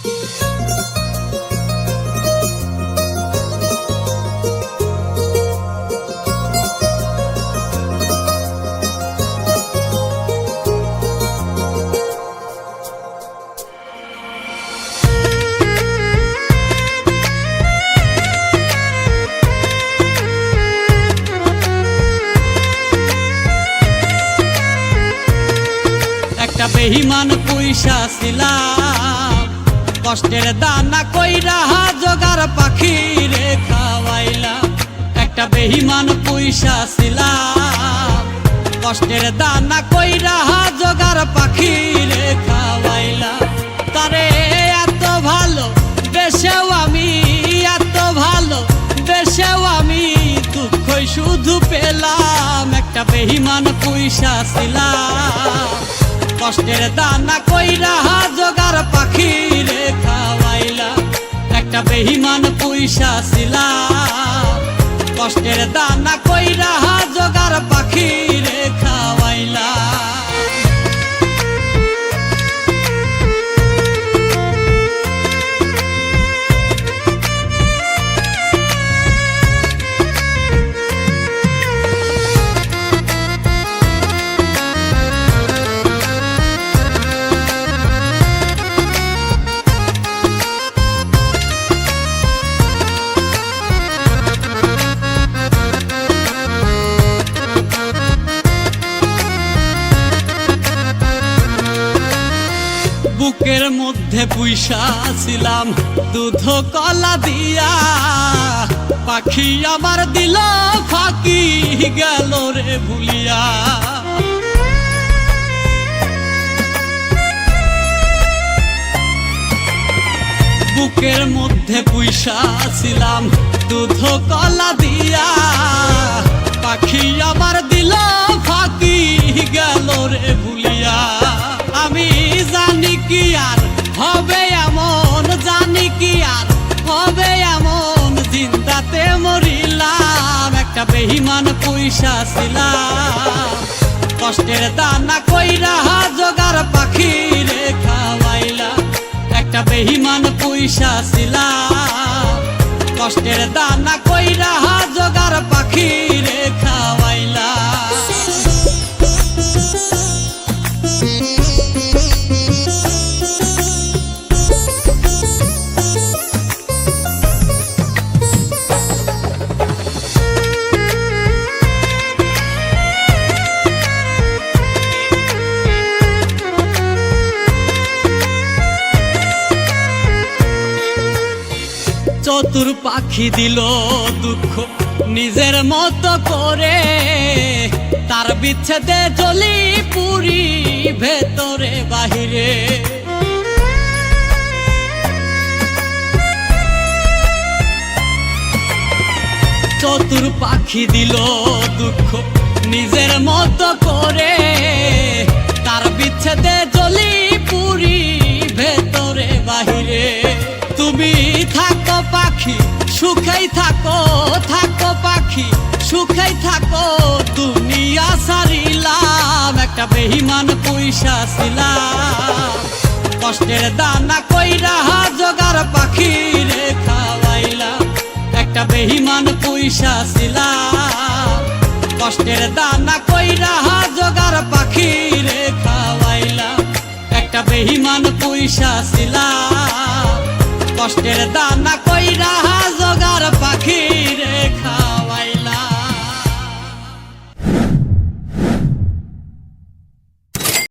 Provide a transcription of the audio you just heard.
একটা বেহিমান পয়সা ছিলাম। কষ্টের দানা কইরা জোগার পাখি রে খাওয়াইলাম একটা বেহিমান পয়সা ছিলাম। কষ্টের দানা কইরা জোগার পাখি রে খাওয়াইলাম তারে এত ভালো, বেশেও আমি এত ভালো, বেশেও আমি দুঃখই শুধু পেলাম। একটা বেহিমান পয়সা ছিলাম। কষ্টের দানা কইরা জোগার পাখি রে খাওয়াইলা। একটা বেহিমান পয়সা ছিলা। কষ্টের দানা কইরা জোগার পাখি রে খাওয়াইলা। বুকের মধ্যে পুইসা ছিলাম, দুধ কলা দিয়া। পাখি আমার দিল, ফাঁকি গেল রে ভুলিয়া। বুকের মধ্যে পুইসা ছিলাম, দুধ কলা দিয়া। হবে এমন, জানি কি আর হবে এমন। জিন্দাতে মরিলাম, একটা বেহিমান পয়সা ছিলাম। কষ্টের দানা কইরা জোগার পাখি রে খাওয়াইলা একটা বেহিমান পয়সা ছিলাম। কষ্টের দানা কইরা জোগার পাখি রে খাওয়াইলা চতুর পাখি দিল দুঃখ নিজের মতো করে। তার বিচ্ছেদে জলি পুরি ভেতরে, বাহিরে। চতুর পাখি দিল দুঃখ নিজের মতো করে। সুখাই থাকো থাকো পাখি, সুখাই থাকো, দুনিয়া সারিলাম, একটা বেহিমান পয়সা ছিলাম। কষ্টের দানা কইরা জোগার পাখি রে খাওয়াইলাম, একটা বেহিমান পয়সা ছিলাম। কষ্টের দানা কইরা জোগার পাখি রে খাওয়াইলাম, একটা বেহিমান পয়সা ছিলাম। কষ্টের দানা কইরা পাখি